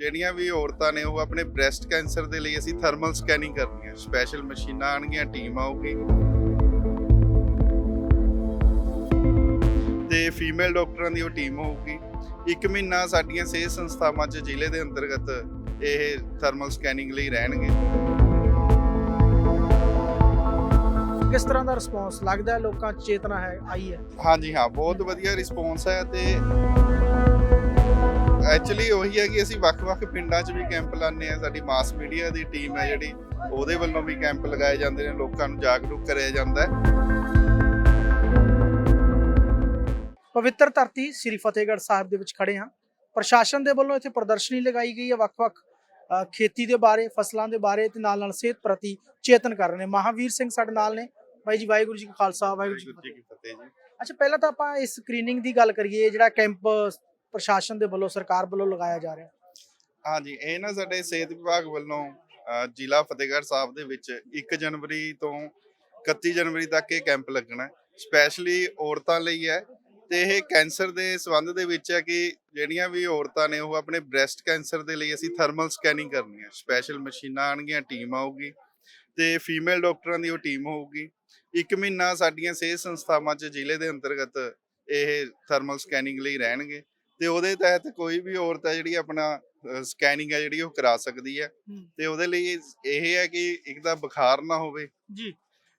ਜਿਹੜੀਆਂ ਵੀ ਔਰਤਾਂ ਨੇ ਉਹ ਆਪਣੇ ਬ੍ਰੈਸਟ ਕੈਂਸਰ ਦੇ ਲਈ ਅਸੀਂ ਥਰਮਲ ਸਕੈਨਿੰਗ ਕਰਨੀ ਹੈ ਸਪੈਸ਼ਲ ਮਸ਼ੀਨਾਂ ਆਣਗੀਆਂ ਟੀਮ ਆਊਗੀ। ਤੇ ਫੀਮੇਲ ਡਾਕਟਰਾਂ ਦੀ ਉਹ ਟੀਮ ਹੋਊਗੀ ਇੱਕ ਮਹੀਨਾ ਸਾਡੀਆਂ ਸਿਹਤ ਸੰਸਥਾਵਾਂ 'ਚ ਜ਼ਿਲ੍ਹੇ ਦੇ ਅੰਤਰਗਤ ਇਹ ਥਰਮਲ ਸਕੈਨਿੰਗ ਲਈ ਰਹਿਣਗੇ। ਕਿਸ ਤਰ੍ਹਾਂ ਦਾ ਰਿਸਪੌਂਸ ਲੱਗਦਾ ਲੋਕਾਂ 'ਚ ਚੇਤਨਾ ਹੈ ਆਈ ਹੈ? ਹਾਂਜੀ ਹਾਂ ਬਹੁਤ ਵਧੀਆ ਰਿਸਪੌਂਸ ਹੈ ਤੇ ਐਕਚੁਅਲੀ ਉਹੀ ਹੈ ਕਿ ਅਸੀਂ ਵੱਖ-ਵੱਖ ਪਿੰਡਾਂ 'ਚ ਵੀ ਕੈਂਪ ਲਾਉਂਦੇ ਆ ਸਾਡੀ ਮਾਸ ਮੀਡੀਆ ਦੀ ਟੀਮ ਹੈ ਜਿਹੜੀ ਉਹਦੇ ਵੱਲੋਂ ਵੀ ਕੈਂਪ ਲਗਾਏ ਜਾਂਦੇ ਨੇ। ਲੋਕਾਂ ਨੂੰ ਜਾਗਰੂਕ ਕਰਿਆ ਜਾਂਦਾ ਹੈ। ਪਵਿੱਤਰ ਧਰਤੀ ਸ੍ਰੀ ਫਤਿਹਗੜ੍ਹ ਸਾਹਿਬ ਦੇ ਵਿੱਚ ਖੜੇ ਹਾਂ। ਪ੍ਰਸ਼ਾਸਨ ਦੇ ਵੱਲੋਂ ਇੱਥੇ ਪ੍ਰਦਰਸ਼ਨੀ ਲਗਾਈ ਗਈ ਹੈ ਵੱਖ-ਵੱਖ ਖੇਤੀ ਦੇ ਬਾਰੇ ਫਸਲਾਂ ਦੇ ਬਾਰੇ ਤੇ ਨਾਲ ਨਾਲ ਸਿਹਤ ਪ੍ਰਤੀ ਚੇਤਨ ਕਰ ਰਹੇ ਨੇ। ਮਹਾਵੀਰ ਸਿੰਘ ਸਾਡੇ ਨਾਲ ਨੇ। ਬਾਈ ਜੀ ਵਾਹਿਗੁਰੂ ਜੀ ਕਾ ਖਾਲਸਾ ਵਾਹਿਗੁਰੂ ਜੀ ਕੀ ਫਤਿਹ ਜੀ। ਅੱਛਾ ਪਹਿਲਾਂ ਤਾਂ ਆਪਾਂ ਇਸ ਸਕਰੀਨਿੰਗ ਦੀ ਗੱਲ ਕਰੀਏ। ਜਿਹੜਾ ਕੈਂਪ ਪ੍ਰਸ਼ਾਸਨ ਦੇ ਵੱਲੋਂ, ਸਰਕਾਰ ਵੱਲੋਂ ਲਗਾਇਆ ਜਾ ਰਿਹਾ? ਹਾਂਜੀ, ਇਹ ਨਾ ਸਾਡੇ ਸਿਹਤ ਵਿਭਾਗ ਵੱਲੋਂ ਜ਼ਿਲ੍ਹਾ ਫਤਿਹਗੜ੍ਹ ਸਾਹਿਬ ਦੇ ਵਿੱਚ 1 ਜਨਵਰੀ ਤੋਂ 31 ਜਨਵਰੀ ਤੱਕ ਇਹ ਕੈਂਪ ਲੱਗਣਾ ਸਪੈਸ਼ਲੀ ਔਰਤਾਂ ਲਈ ਹੈ ਤੇ ਇਹ ਕੈਂਸਰ ਦੇ ਸੰਬੰਧ ਦੇ ਵਿੱਚ ਹੈ ਕਿ ਜਿਹੜੀਆਂ ਵੀ ਔਰਤਾਂ ਨੇ, ਉਹ ਆਪਣੇ ਬ੍ਰੈਸਟ ਕੈਂਸਰ ਦੇ ਲਈ ਅਸੀਂ ਥਰਮਲ ਸਕੈਨਿੰਗ ਕਰਨੀ ਹੈ। ਸਪੈਸ਼ਲ ਮਸ਼ੀਨਾਂ ਆਣਗੀਆਂ ਟੀਮ ਆਊਗੀ ਤੇ ਫੀਮੇਲ ਡਾਕਟਰਾਂ ਦੀ ਉਹ ਟੀਮ ਹੋਊਗੀ। ਇੱਕ ਮਹੀਨਾ ਸਾਡੀਆਂ ਸਿਹਤ ਸੰਸਥਾਵਾਂ 'ਚ ਜ਼ਿਲ੍ਹੇ ਦੇ ਅੰਤਰਗਤ ਇਹ ਥਰਮਲ ਸਕੈਨਿੰਗ ਲਈ ਰਹਿਣਗੇ। ਤੇ ਉਹਦੇ ਤਹਿਤ ਕੋਈ ਵੀ ਔਰਤ ਹੈ ਜਿਹੜੀ ਆਪਣਾ ਸਕੈਨਿੰਗ ਹੈ ਜਿਹੜੀ ਉਹ ਕਰਾ ਸਕਦੀ ਹੈ। ਤੇ ਉਹਦੇ ਲਈ ਇਹ ਹੈ ਕਿ ਇੱਕ ਤਾਂ ਬੁਖਾਰ ਨਾ ਹੋਵੇ। ਜੀ।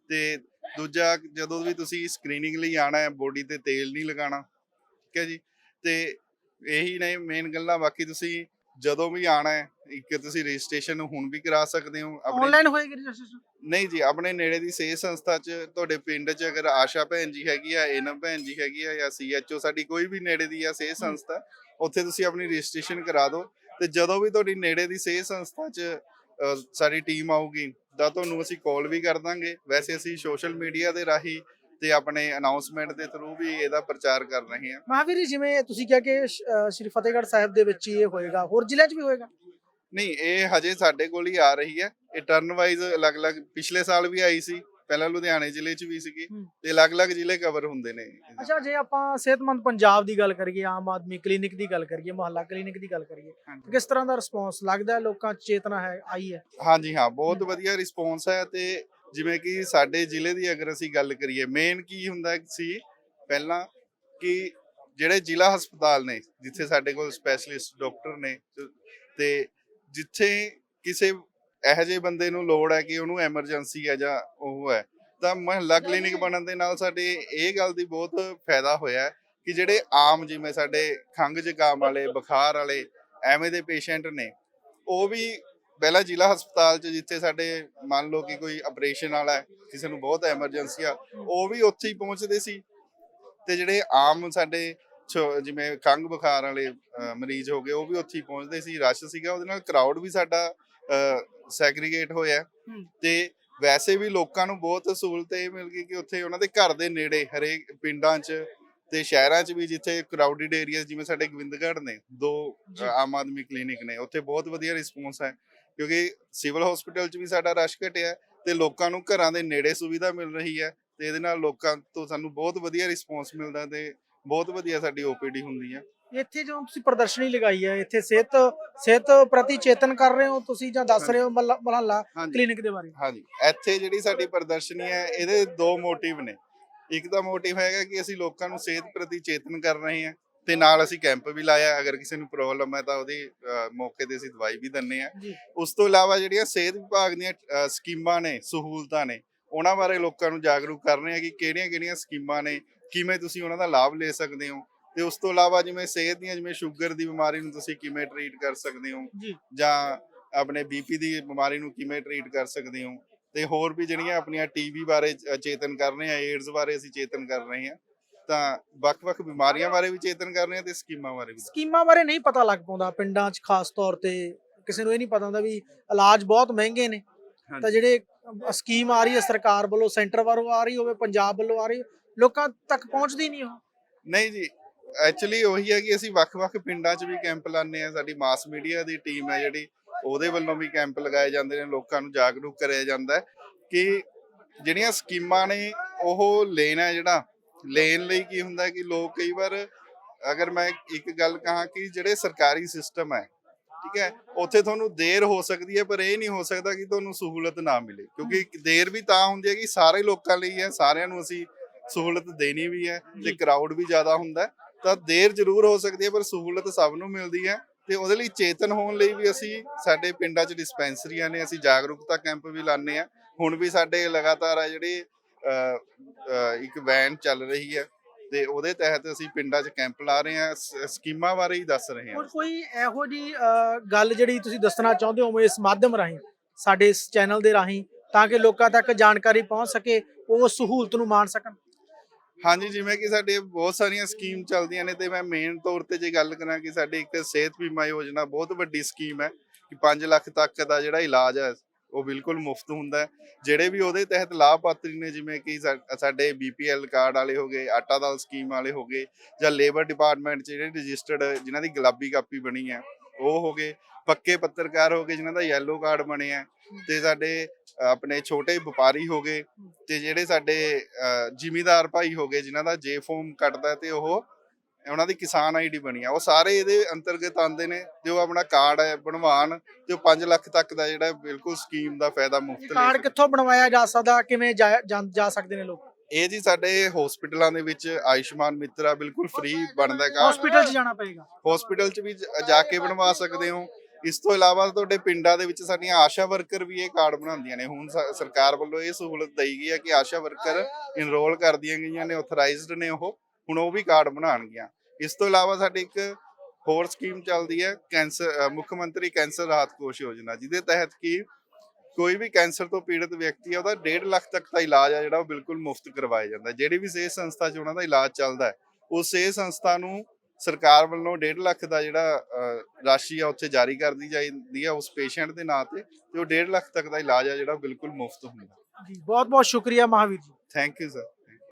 ਤੇ ਦੂਜਾ ਜਦੋਂ ਵੀ ਤੁਸੀਂ ਸਕਰੀਨਿੰਗ ਲਈ ਆਣਾ ਹੈ ਬੋਡੀ ਤੇ ਤੇਲ ਨਹੀਂ ਲਗਾਉਣਾ ਠੀਕ ਹੈ ਜੀ? ਤੇ ਇਹੀ ਨੇ ਮੇਨ ਗੱਲਾਂ। ਬਾਕੀ ਤੁਸੀਂ ਜਦੋਂ ਵੀ ਆਣਾ ਹੈ ਇੱਕ ਤੁਸੀਂ ਰਜਿਸਟ੍ਰੇਸ਼ਨ ਹੁਣ ਵੀ ਕਰਾ ਸਕਦੇ ਹੋ ਆਪਣੇ ਆਨਲਾਈਨ ਹੋਏਗੀ ਰਜਿਸਟ੍ਰੇਸ਼ਨ? ਨਹੀਂ ਜੀ ਆਪਣੇ ਨੇੜੇ ਦੀ ਸਿਹਤ ਸੰਸਥਾ 'ਚ ਤੁਹਾਡੇ ਪਿੰਡ 'ਚ ਅਗਰ ਆਸ਼ਾ ਭੈਣ ਜੀ ਹੈਗੀ ਆ ਏਨਮ ਭੈਣ ਜੀ ਹੈਗੀ ਆ ਜਾਂ ਸੀਐਚਓ ਸਾਡੀ ਕੋਈ ਵੀ ਨੇੜੇ ਦੀ ਆ ਸਿਹਤ ਸੰਸਥਾ ਉੱਥੇ ਤੁਸੀਂ ਆਪਣੀ ਰਜਿਸਟ੍ਰੇਸ਼ਨ ਕਰਾ ਦਿਓ ਤੇ ਜਦੋਂ ਵੀ ਤੁਹਾਡੀ ਨੇੜੇ ਦੀ ਸਿਹਤ ਸੰਸਥਾ 'ਚ ਸਾਡੀ ਟੀਮ ਆਊਗੀ ਤਾਂ ਤੁਹਾਨੂੰ ਅਸੀਂ ਕਾਲ ਵੀ ਕਰ ਦਾਂਗੇ। ਵੈਸੇ ਅਸੀਂ ਸੋਸ਼ਲ ਮੀਡੀਆ ਦੇ ਰਾਹੀਂ ਤੇ ਆਪਣੇ ਅਨਾਉਂਸਮੈਂਟ ਦੇ ਥਰੂ ਵੀ ਇਹਦਾ ਪ੍ਰਚਾਰ ਕਰ ਰਹੇ ਹਾਂ। ਮਹਾਵੀਰ ਜੀ ਜਿਵੇਂ ਤੁਸੀਂ ਕਿਹਾ ਕਿ ਸ਼੍ਰੀ ਫਤਿਹਗੜ੍ਹ ਸਾਹਿਬ ਦੇ ਵਿੱਚ ਹੀ ਇਹ ਹੋਏਗਾ ਹੋਰ ਜ਼ਿਲ੍ਹਿਆਂ 'ਚ ਵੀ ਹੋਏਗਾ? ਨਹੀਂ ਇਹ ਹਜੇ ਸਾਡੇ ਕੋਲ ਹੀ ਆ ਰਹੀ ਹੈ। ਇਹ ਟਰਨ ਵਾਈਜ਼ ਅਲੱਗ-ਅਲੱਗ ਪਿਛਲੇ ਸਾਲ ਵੀ ਆਈ ਸੀ ਪਹਿਲਾਂ ਲੁਧਿਆਣੇ ਜ਼ਿਲ੍ਹੇ 'ਚ ਵੀ ਸੀਗੀ। ਤੇ ਅਲੱਗ-ਅਲੱਗ ਜ਼ਿਲ੍ਹੇ ਕਵਰ ਹੁੰਦੇ ਨੇ ਅੱਛਾ ਜੇ ਆਪਾਂ ਸਿਹਤਮੰਦ ਪੰਜਾਬ ਦੀ ਗੱਲ ਕਰੀਏ ਆਮ ਆਦਮੀ ਕਲੀਨਿਕ ਦੀ ਗੱਲ ਕਰੀਏ ਮੁਹੱਲਾ ਕਲੀਨਿਕ ਦੀ ਗੱਲ ਕਰੀਏ। ਕਿਸ ਤਰ੍ਹਾਂ ਦਾ ਰਿਸਪੌਂਸ ਲੱਗਦਾ ਹੈ? ਲੋਕਾਂ 'ਚ ਚੇਤਨਾ ਹੈ ਆਈ ਹੈ? ਹਾਂਜੀ ਹਾਂ ਬਹੁਤ ਵਧੀਆ ਰਿਸਪੌਂਸ ਹੈ ਤੇ ਜਿਵੇਂ ਕਿ ਸਾਡੇ ਜ਼ਿਲ੍ਹੇ ਦੀ ਅਗਰ ਅਸੀਂ ਗੱਲ ਕਰੀਏ ਮੇਨ ਕੀ ਹੁੰਦਾ ਸੀ ਪਹਿਲਾਂ ਕਿ ਜਿਹੜੇ ਜ਼ਿਲ੍ਹਾ ਹਸਪਤਾਲ ਨੇ ਜਿੱਥੇ ਸਾਡੇ ਕੋਲ ਸਪੈਸ਼ਲਿਸਟ ਡਾਕਟਰ ਨੇ ਤੇ ਜਿੱਥੇ ਕਿਸੇ ਇਹੋ ਜਿਹੇ ਬੰਦੇ ਨੂੰ ਲੋੜ ਹੈ ਕਿ ਉਹਨੂੰ ਐਮਰਜੈਂਸੀ ਹੈ ਜਾਂ ਉਹ ਹੈ ਤਾਂ ਮਹੱਲਾ ਕਲੀਨਿਕ ਬਣਨ ਦੇ ਨਾਲ ਸਾਡੇ ਇਹ ਗੱਲ ਦੀ ਬਹੁਤ ਫਾਇਦਾ ਹੋਇਆ ਕਿ ਜਿਹੜੇ ਆਮ ਜਿਵੇਂ ਸਾਡੇ ਖੰਘ ਜ਼ੁਕਾਮ ਵਾਲੇ ਬੁਖਾਰ ਵਾਲੇ ਐਵੇਂ ਦੇ ਪੇਸ਼ੈਂਟ ਨੇ ਉਹ ਵੀ ਪਹਿਲਾਂ ਜ਼ਿਲ੍ਹਾ ਹਸਪਤਾਲ 'ਚ ਜਿੱਥੇ ਸਾਡੇ ਮੰਨ ਲਓ ਕਿ ਕੋਈ ਆਪਰੇਸ਼ਨ ਵਾਲਾ ਹੈ ਕਿਸੇ ਨੂੰ ਬਹੁਤ ਐਮਰਜੈਂਸੀ ਆ ਉਹ ਵੀ ਉੱਥੇ ਹੀ ਪਹੁੰਚਦੇ ਸੀ। ਤੇ ਜਿਹੜੇ ਆਮ ਸਾਡੇ ਜਿਵੇਂ ਖੰਘ ਬੁਖਾਰ ਵਾਲੇ ਮਰੀਜ਼ ਹੋ ਗਏ ਉਹ ਵੀ ਉੱਥੇ ਹੀ ਪਹੁੰਚਦੇ ਸੀ। ਰਸ਼ ਸੀਗਾ ਉਹਦੇ ਨਾਲ ਕਰਾਊਡ ਵੀ ਸਾਡਾ ਸੈਗਰੀਗੇਟ ਹੋਇਆ। ਤੇ ਵੈਸੇ ਵੀ ਲੋਕਾਂ ਨੂੰ ਬਹੁਤ ਸਹੂਲਤ ਇਹ ਮਿਲ ਗਈ ਕਿ ਉੱਥੇ ਉਹਨਾਂ ਦੇ ਘਰ ਦੇ ਨੇੜੇ ਹਰੇਕ ਪਿੰਡਾਂ 'ਚ ਤੇ ਸ਼ਹਿਰਾਂ 'ਚ ਵੀ ਜਿੱਥੇ ਕਰਾਊਡਡ ਏਰੀਆਜ਼ ਜਿਵੇਂ ਸਾਡੇ ਗੋਬਿੰਦਗੜ੍ਹ ਨੇ ਦੋ ਆਮ ਆਦਮੀ ਕਲੀਨਿਕ ਨੇ ਉੱਥੇ ਬਹੁਤ ਵਧੀਆ ਰਿਸਪੌਂਸ ਹੈ। ਕਿਉਂਕਿ ਸਿਵਲ ਹਸਪੀਟਲ 'ਚ ਵੀ ਸਾਡਾ ਰਸ਼ ਘਟਿਆ ਤੇ ਲੋਕਾਂ ਨੂੰ ਘਰਾਂ ਦੇ ਨੇੜੇ ਸੁਵਿਧਾ ਮਿਲ ਰਹੀ ਹੈ ਤੇ ਇਹਦੇ ਨਾਲ ਲੋਕਾਂ ਤੋਂ ਸਾਨੂੰ ਬਹੁਤ ਵਧੀਆ ਰਿਸਪੌਂਸ ਮਿਲਦਾ ਤੇ ਬਹੁਤ ਵਧੀਆ ਸਾਡੀ ਓਪੀਡੀ ਹੁੰਦੀ ਹੈ। ਇੱਥੇ ਜਦੋਂ ਤੁਸੀਂ ਪ੍ਰਦਰਸ਼ਨੀ ਲਗਾਈ ਹੈ ਇੱਥੇ ਸਿਹਤ ਸਿਹਤ ਪ੍ਰਤੀ ਚੇਤਨ ਕਰ ਰਹੇ ਹੋ ਤੁਸੀਂ ਜਾਂ ਦੱਸ ਰਹੇ ਹੋ ਮਹੱਲਾ ਕਲੀਨਿਕ ਦੇ ਬਾਰੇ? ਹਾਂਜੀ। ਇੱਥੇ ਜਿਹੜੀ ਸਾਡੀ ਪ੍ਰਦਰਸ਼ਨੀ ਹੈ ਇਹਦੇ ਦੋ ਮੋਟਿਵ ਨੇ। ਇੱਕ ਤਾਂ ਮੋਟਿਵ ਹੈਗਾ ਕਿ ਅਸੀਂ ਲੋਕਾਂ ਨੂੰ ਸਿਹਤ ਪ੍ਰਤੀ ਚੇਤਨ ਕਰ ਰਹੇ ਹਾਂ। ਤੇ ਨਾਲ ਅਸੀਂ ਕੈਂਪ ਵੀ ਲਾਇਆ ਅਗਰ ਕਿਸੇ ਨੂੰ ਪ੍ਰੋਬਲਮ ਹੈ ਤਾਂ ਉਹਦੀ ਅ, ਮੌਕੇ ਤੇ ਅਸੀਂ ਦਵਾਈ ਵੀ ਦਿੰਨੇ ਆ ਜੀ। ਉਸ ਤੋਂ ਇਲਾਵਾ ਜਿਹੜੀਆਂ ਸਿਹਤ ਵਿਭਾਗ ਦੀਆਂ ਅ, ਸਕੀਮਾਂ ਨੇ ਸਹੂਲਤਾਂ ਨੇ ਉਹਨਾਂ ਬਾਰੇ ਲੋਕਾਂ ਨੂੰ ਜਾਗਰੂਕ ਕਰ ਰਹੇ ਆ ਕਿ ਕਿਹੜੀਆਂ-ਕਿਹੜੀਆਂ ਸਕੀਮਾਂ ਨੇ ਕਿਵੇਂ ਤੁਸੀਂ ਉਹਨਾਂ ਦਾ ਲਾਭ ਲੈ ਸਕਦੇ ਹੋ? ਤੇ ਉਸ ਤੋਂ ਇਲਾਵਾ ਜਿਵੇਂ ਸਿਹਤ ਦੀਆਂ ਜਿਵੇਂ ਸ਼ੂਗਰ ਦੀ ਬਿਮਾਰੀ ਨੂੰ ਤੁਸੀਂ ਕਿਵੇਂ ਟਰੀਟ ਕਰ ਸਕਦੇ ਹੋ? ਜੀ। ਜਾਂ ਆਪਣੇ ਬੀਪੀ ਦੀ ਬਿਮਾਰੀ ਨੂੰ ਕਿਵੇਂ ਟਰੀਟ ਕਰ ਸਕਦੇ ਹੋ? ਤੇ ਹੋਰ ਵੀ ਜਿਹੜੀਆਂ ਆਪਣੀਆਂ ਟੀਬੀ ਬਾਰੇ ਚ- ਚੇਤਨ ਕਰ ਰਹੇ ਆ ਏਡਜ਼ ਬਾਰੇ ਅਸੀਂ ਚੇਤਨ ਕਰ ਰਹੇ ਹਾਂ। ਤਾਂ ਵੱਖ-ਵੱਖ ਬਿਮਾਰੀਆਂ ਬਾਰੇ ਵੀ ਚੇਤਨ ਕਰ ਰਹੇ ਹਾਂ ਤੇ ਸਕੀਮਾਂ ਬਾਰੇ ਵੀ ਸਕੀਮਾਂ ਬਾਰੇ ਨਹੀਂ ਪਤਾ ਲੱਗ ਪਾਉਂਦਾ ਪਿੰਡਾਂ 'ਚ ਖਾਸ ਤੌਰ ਤੇ। ਕਿਸੇ ਨੂੰ ਇਹ ਨਹੀਂ ਪਤਾ ਹੁੰਦਾ ਵੀ ਇਲਾਜ ਬਹੁਤ ਮਹਿੰਗੇ ਨੇ। ਤਾਂ ਜਿਹੜੇ ਸਕੀਮ ਆ ਰਹੀ ਹੈ ਸਰਕਾਰ ਵੱਲੋਂ ਸੈਂਟਰ ਵੱਲੋਂ ਆ ਰਹੀ ਹੋਵੇ ਪੰਜਾਬ ਵੱਲੋਂ ਆ ਰਹੀ ਲੋਕਾਂ ਤੱਕ ਪਹੁੰਚਦੀ ਨਹੀਂ ਉਹ। ਨਹੀਂ ਜੀ ਐਕਚੁਅਲੀ ਉਹੀ ਹੈ ਕਿ ਅਸੀਂ ਵੱਖ-ਵੱਖ ਪਿੰਡਾਂ 'ਚ ਵੀ ਕੈਂਪ ਲਾਉਂਦੇ ਆ ਸਾਡੀ ਮਾਸ ਮੀਡੀਆ ਦੀ ਟੀਮ ਹੈ ਜਿਹੜੀ ਉਹਦੇ ਵੱਲੋਂ ਵੀ ਕੈਂਪ ਲਗਾਏ ਜਾਂਦੇ ਨੇ ਲੋਕਾਂ ਨੂੰ ਜਾਗਰੂਕ ਕਰਿਆ ਜਾਂਦਾ ਹੈ ਕਿ ਜਿਹੜੀਆਂ ਸਕੀਮਾਂ ਨੇ ਉਹ ਲੈਣਾ ਜਿਹੜਾ ਲੈਣ ਲਈ ਕੀ ਹੁੰਦਾ ਕਿ ਲੋਕ ਕਈ ਵਾਰ ਅਗਰ ਮੈਂ ਇੱਕ ਗੱਲ ਕਹਾਂ ਕਿ ਜਿਹੜੇ ਸਰਕਾਰੀ ਸਿਸਟਮ ਹੈ ਠੀਕ ਹੈ ਉੱਥੇ ਤੁਹਾਨੂੰ ਦੇਰ ਹੋ ਸਕਦੀ ਹੈ ਪਰ ਇਹ ਨਹੀਂ ਹੋ ਸਕਦਾ ਕਿ ਤੁਹਾਨੂੰ ਸਹੂਲਤ ਨਾ ਮਿਲੇ। ਕਿਉਂਕਿ ਦੇਰ ਵੀ ਤਾਂ ਹੁੰਦੀ ਹੈ ਕਿ ਸਾਰੇ ਲੋਕਾਂ ਲਈ ਹੈ ਸਾਰਿਆਂ ਨੂੰ ਅਸੀਂ ਸਹੂਲਤ ਦੇਣੀ ਵੀ ਹੈ ਤੇ। ਕਰਾਊਡ ਵੀ ਜ਼ਿਆਦਾ ਹੁੰਦਾ ਤਾਂ ਦੇਰ ਜ਼ਰੂਰ ਹੋ ਸਕਦੀ ਹੈ ਪਰ ਸਹੂਲਤ ਸਭ ਨੂੰ ਮਿਲਦੀ ਹੈ ਤੇ ਉਹਦੇ ਲਈ ਚੇਤਨ ਹੋਣ ਲਈ ਵੀ ਅਸੀਂ ਸਾਡੇ ਪਿੰਡਾਂ 'ਚ ਡਿਸਪੈਂਸਰੀਆਂ ਨੇ ਅਸੀਂ ਜਾਗਰੂਕਤਾ ਕੈਂਪ ਵੀ ਲਾਉਂਦੇ ਆ ਹੁਣ ਵੀ ਸਾਡੇ ਲਗਾਤਾਰ ਆ ਜਿਹੜੇ ਇੱਕ ਵੈਨ ਚੱਲ ਰਹੀ ਹੈ ਤੇ ਉਹਦੇ ਤਹਿਤ ਅਸੀਂ ਪਿੰਡਾਂ 'ਚ ਕੈਂਪ ਲਾ ਰਹੇ ਹਾਂ ਸ- ਸਕੀਮਾਂ ਬਾਰੇ ਹੀ ਦੱਸ ਰਹੇ ਹਾਂ। ਹੋਰ ਕੋਈ ਇਹੋ ਜੀ ਗੱਲ ਜਿਹੜੀ ਤੁਸੀਂ ਦੱਸਣਾ ਚਾਹੁੰਦੇ ਹੋ ਇਸ ਮਾਧਿਅਮ ਰਾਹੀਂ ਸਾਡੇ ਇਸ ਚੈਨਲ ਦੇ ਰਾਹੀਂ ਤਾਂ ਕਿ ਲੋਕਾਂ ਤੱਕ ਜਾਣਕਾਰੀ ਪਹੁੰਚ ਸਕੇ ਉਹ ਸਹੂਲਤ ਨੂੰ ਮਾਣ ਸਕਣ? ਹਾਂਜੀ ਜਿਵੇਂ ਕਿ ਸਾਡੇ ਬਹੁਤ ਸਾਰੀਆਂ ਸਕੀਮ ਚੱਲਦੀਆਂ ਨੇ ਤੇ ਮੈਂ ਮੇਨ ਤੌਰ ਤੇ ਜੇ ਗੱਲ ਕਰਾਂ ਕਿ ਸਾਡੀ ਇੱਕ ਸਿਹਤ ਬੀਮਾ ਯੋਜਨਾ ਬਹੁਤ ਵੱਡੀ ਸਕੀਮ ਹੈ ਕਿ 5 ਲੱਖ ਤੱਕ ਦਾ ਜਿਹੜਾ ਇਲਾਜ ਹੈ ਉਹ ਬਿਲਕੁਲ ਮੁਫਤ ਹੁੰਦਾ ਹੈ। ਜਿਹੜੇ ਵੀ ਉਹਦੇ ਤਹਿਤ ਲਾਭਪਾਤਰੀ ਨੇ, ਜਿਵੇਂ ਕਿ ਸਾਡੇ ਬੀਪੀਐਲ ਕਾਰਡ ਵਾਲੇ ਹੋ ਗਏ, ਆਟਾ ਦਾਲ ਸਕੀਮ ਵਾਲੇ ਹੋ ਗਏ, ਜਾਂ ਲੇਬਰ ਡਿਪਾਰਟਮੈਂਟ 'ਚ ਜਿਹੜੇ ਰਜਿਸਟਰਡ, ਜਿਨ੍ਹਾਂ ਦੀ ਗੁਲਾਬੀ ਕਾਪੀ ਬਣੀ ਹੈ, ਉਹ ਹੋ ਗਏ, ਪੱਕੇ ਪੱਤਰਕਾਰ ਹੋ ਗਏ, ਜਿਨ੍ਹਾਂ ਦਾ ਯੈਲੋ ਕਾਰਡ ਬਣਿਆ ਤੇ ਸਾਡੇ ਆਪਣੇ ਛੋਟੇ ਵਪਾਰੀ ਹੋ ਗਏ, ਤੇ ਜਿਹੜੇ ਸਾਡੇ ਜਿਮੀਦਾਰ ਭਾਈ ਹੋ ਗਏ, ਜਿਨ੍ਹਾਂ ਦਾ ਜੇ ਫਾਰਮ ਕੱਟਦਾ ਤੇ ਉਹ ਉਹਨਾਂ ਦੀ ਕਿਸਾਨ ਆਈਡੀ ਬਣੀ ਆ। ਉਹ ਸਾਰੇ ਇਹਦੇ ਅੰਤਰਗਤ ਆਉਂਦੇ ਨੇ ਉਹ ਆਪਣਾ ਕਾਰਡ ਹੈ ਬਣਵਾਉਣ ਤੇ ਉਹ 5 ਲੱਖ ਤੱਕ ਦਾ ਜਿਹੜਾ ਬਿਲਕੁਲ ਸਕੀਮ ਦਾ ਫਾਇਦਾ ਮੁਫਤ ਲੈ ਕਾਰਡ। ਕਿੱਥੋਂ ਬਣਵਾਇਆ ਜਾ ਸਕਦਾ ਕਿਵੇਂ ਜਾ- ਜਾ ਜਾ ਸਕਦੇ ਨੇ ਲੋਕ? ਇਹ ਜੀ ਸਾਡੇ ਹਸਪੀਟਲਾਂ ਦੇ ਵਿੱਚ ਆਯੁਸ਼ਮਾਨ ਮਿੱਤਰਾ ਬਿਲਕੁਲ ਫ੍ਰੀ ਬਣਦਾ ਹੈ। ਕਾਰਡ ਹਸਪੀਟਲ 'ਚ ਜਾਣਾ ਪਏਗਾ? ਹਸਪੀਟਲ 'ਚ ਵੀ ਜ- ਜਾ ਕੇ ਬਣਵਾ ਸਕਦੇ ਹੋ। ਇਸ ਤੋਂ ਇਲਾਵਾ ਤੁਹਾਡੇ ਪਿੰਡਾਂ ਦੇ ਵਿੱਚ ਸਾਡੀਆਂ ਆਸ਼ਾ ਵਰਕਰ ਵੀ ਇਹ ਕਾਰਡ ਬਣਾਉਂਦੀਆਂ ਨੇ। ਹੁਣ ਸ- ਸਰਕਾਰ ਵੱਲੋਂ ਇਹ ਸਹੂਲਤ ਦਈ ਗਈ ਹੈ ਕਿ ਆਸ਼ਾ ਵਰਕਰ ਇਨਰੋਲ ਕਰ ਦੀਆਂ ਗਈਆਂ ਨੇ ਆਥੋਰਾਈਜ਼ਡ ਨੇ ਉਹ। ਹੁਣ ਉਹ ਵੀ ਕਾਰਡ ਬਣਾਉਣਗੀਆਂ। ਇਸ ਤੋਂ ਇਲਾਵਾ ਸਾਡੀ ਇੱਕ ਹੋਰ ਸਕੀਮ ਚੱਲਦੀ ਹੈ ਕੈਂਸਰ ਮੁੱਖ ਮੰਤਰੀ ਕੈਂਸਰ ਰਾਹਤ ਕੋਸ਼ ਯੋਜਨਾ ਜਿਹਦੇ ਤਹਿਤ ਕੀ ਕੋਈ ਵੀ ਕੈਂਸਰ ਤੋਂ ਪੀੜਤ ਵਿਅਕਤੀ ਹੈ ਉਹਦਾ 1.5 ਲੱਖ ਤੱਕ ਦਾ ਇਲਾਜ ਹੈ ਜਿਹੜਾ ਉਹ ਬਿਲਕੁਲ ਮੁਫਤ ਕਰਵਾਇਆ ਜਾਂਦਾ। ਜਿਹੜੀ ਵੀ ਸਿਹਤ ਸੰਸਥਾ 'ਚ ਉਹਨਾਂ ਦਾ ਇਲਾਜ ਚੱਲਦਾ ਹੈ ਉਸ ਸਿਹਤ ਸੰਸਥਾ ਨੂੰ ਸਰਕਾਰ ਵੱਲੋਂ 1.5 ਲੱਖ ਦਾ ਜਿਹੜਾ ਰਾਸ਼ੀ ਆ ਉੱਥੇ ਜਾਰੀ ਕਰਦੀ ਜਾਂਦੀ ਹੈ ਉਸ ਪੇਸ਼ੈਂਟ ਦੇ ਨਾਂ ਤੇ ਤੇ ਉਹ 1.5 ਲੱਖ ਤੱਕ ਦਾ ਇਲਾਜ ਆ ਜਿਹੜਾ ਬਿਲਕੁਲ ਮੁਫਤ ਹੁੰਦਾ। ਜੀ ਬਹੁਤ ਬਹੁਤ ਸ਼ੁਕਰੀਆ Mahavir ji. Thank you sir.